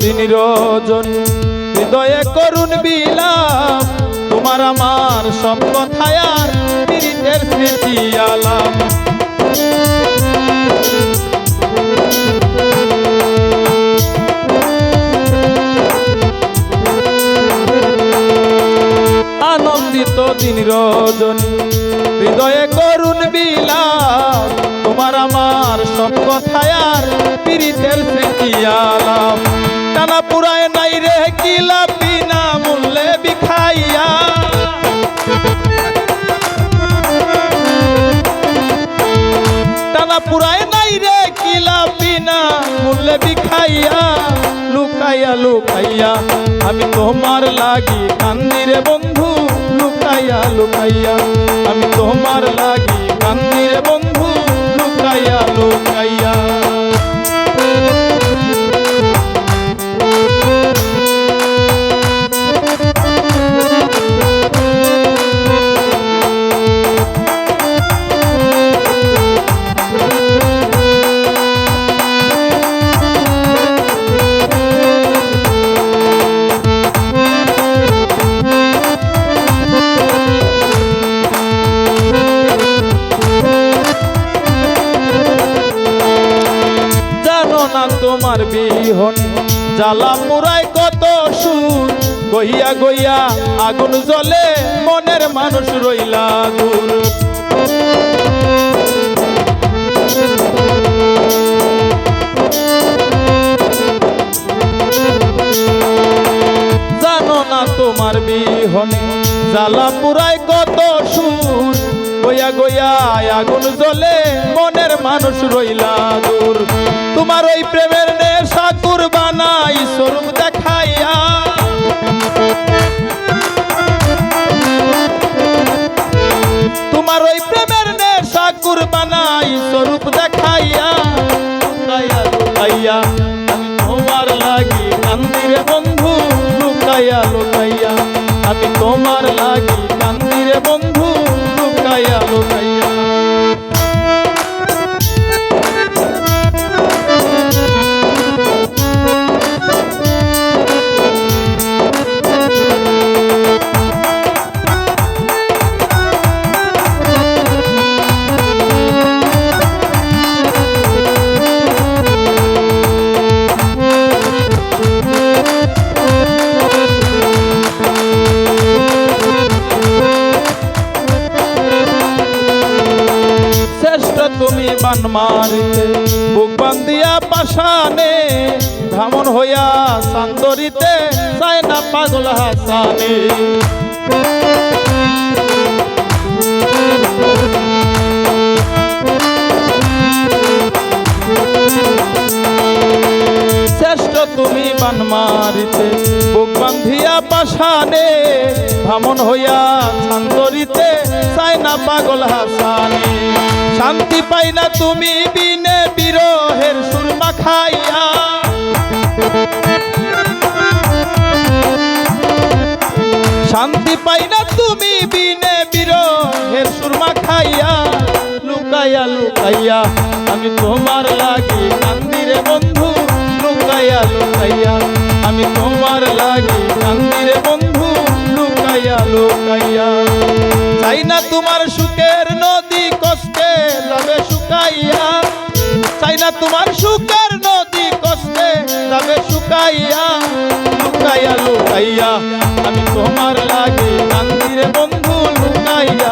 দিন রজন। হৃদয়ে করুণ বিলাপ, তোমার আমার সব কথায় স্মৃতি আনন্দিত দিন রজনী, হৃদয়ে করুণ বিলাপ, তোমার আমার সব কথায় পীড়িতের স্মৃতি টানা পুরায় নাই রে কিলা বিনা মূল্যে বিখাইয়া। টানা পুরায় নাই রে কিলা বিনা মূল্যে বিখাইয়া। লুকাইয়া লুকাইয়া, আমি তোমার লাগি কান্দিরে বন্ধু, লুকাইয়া লুকাইয়া, আমি তোমার লাগি কান্দিরে বন্ধু, লুকাইয়া লুকাইয়া। বিহন জ্বালা পুরায় কত সুর। গইয়া গইয়া আগুন জ্বলে মনের মানুষ রইলা দূর। জানো না তোমার বিহনে জ্বালা পুরায় কত সুর। গইয়া গইয়া আগুন জ্বলে মনের মানুষ রইলা দূর। তোমার ওই প্রেমের কুরবানাই স্বরূপ দেখাইয়া। তোমার ওই প্রেমের নেশা কুরবানাই স্বরূপ দেখাইয়া। তোমার লাগি কান্দিরে বন্ধু, লুকাইয়া লুকাইয়া। আমি তোমার লাগি কান্দিরে বন্ধু, লুকাইয়া লুকাইয়া। শ্রেষ্ঠ তুমি বান বুক বান্দিয়া পাশানে ভ্রমণ হইয়া সান্দরিতে, চায় না পাগল হাসানে। শ্রেষ্ঠ তুমি বান মারিতে বুক বান্ধিয়া পাশানে ভ্রমণ হইয়া সান্তরিতে চায় না পাগল হাসানে। শান্তি পাই না তুমি বিনে বিরহের সুরমা খাইয়া। শান্তি পাই না তুমি বিনে বিরহের সুরমা খাইয়া। লুকাইয়া লুকাইয়া, আমি তোমার লাগি কান্দিরে বন্ধু, লুকাইয়া লুকাইয়া। না তোমার সুখের নদী কষ্টে যাবে শুকাইয়া, লুকাইয়া লুকাইয়া, আমি তোমার লাগে মন্দিরে বন্ধু, লুকাইয়া